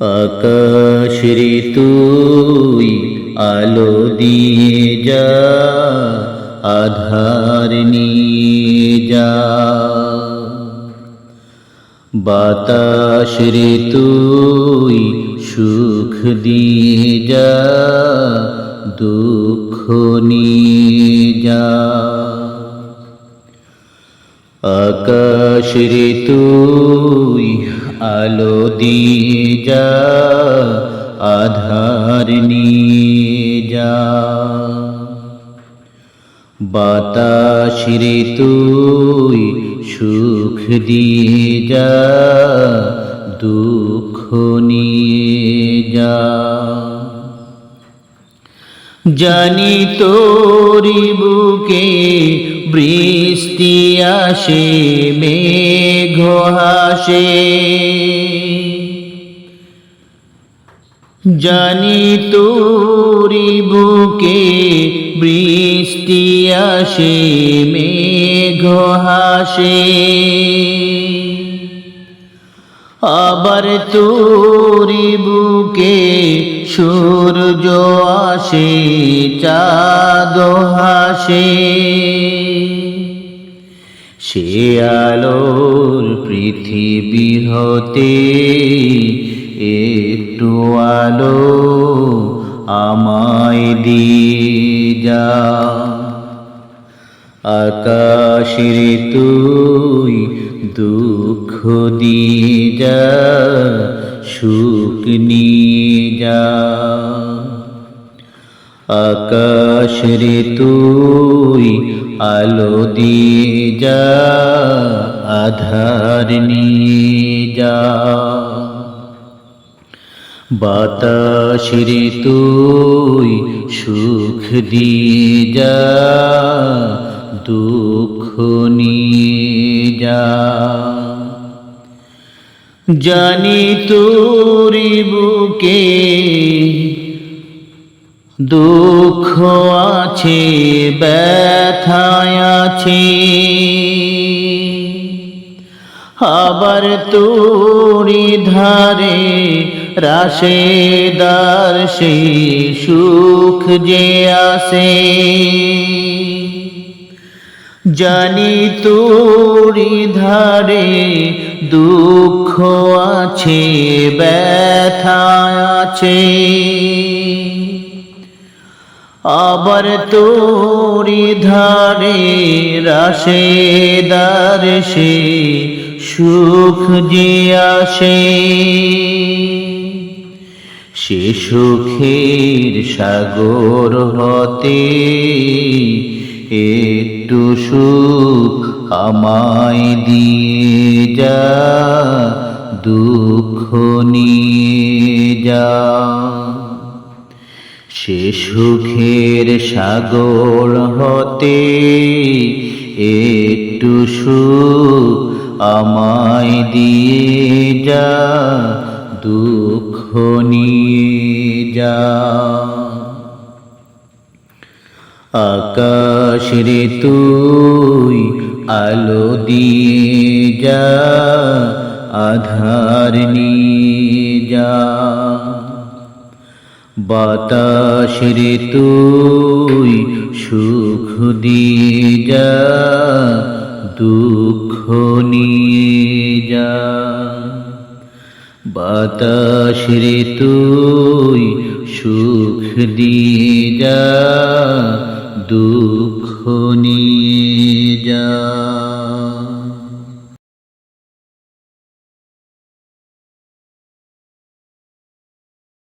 আকাশের তুই আলো দিয়ে যা, আধার নিয়ে যা। বাতাসের তুই সুখ দিয়ে যা, দুঃখ নিয়ে যা। আকাশের তুই আলো দিয়ে যা আধার নিয়ে যা। বাতাসের তুই সুখ দিয়ে যা দুঃখ নিয়ে যা। জানি তোরি বুকে বৃষ্টি আসে মেঘ হাসে। জানি তোরি বুকে বৃষ্টি আসে মেঘ হাসে। আবার তোরি বুকে সূর্য আসে, চাঁদ হাসে সে আলোর পৃথিবী হতে একটু আলো আমায় দিয়ে যা। আকাশের তুই দুঃখ দিয়ে যা সুখ নিয়ে যা আকাশের তুই আলো দিয়ে যা আধার নিয়ে যা বাতাসের তুই সুখ দিয়ে যা দুঃখ নিয়ে যা। জানি তোরি বুকে দুঃখ আছে, ব্যথায় আছে। আবার তোরি ধারে রাশেদার সে সুখ যে আসে। জানি তোরি ধারে দুঃখ আছে ব্যথা আছে। আবার তোরি ধারে রাশেদার সে সুখ যে আসে। সে সুখের সাগর হতে একটু সুখ আমায় দিয়ে যা, দুঃখ নিয়ে যা। সে সুখের সাগর হতে একটু সুখ আমায় দিয়ে যা, দুঃখ নিয়ে যা। আকাশের তুই আলো দিয়ে যা আধার নিয়ে যা বাতাসের তুই সুখ দিয়ে যা দুঃখ নিয়ে যা বাতাসের তুই সুখ দিয়ে যা দুঃখ নিয়ে যা।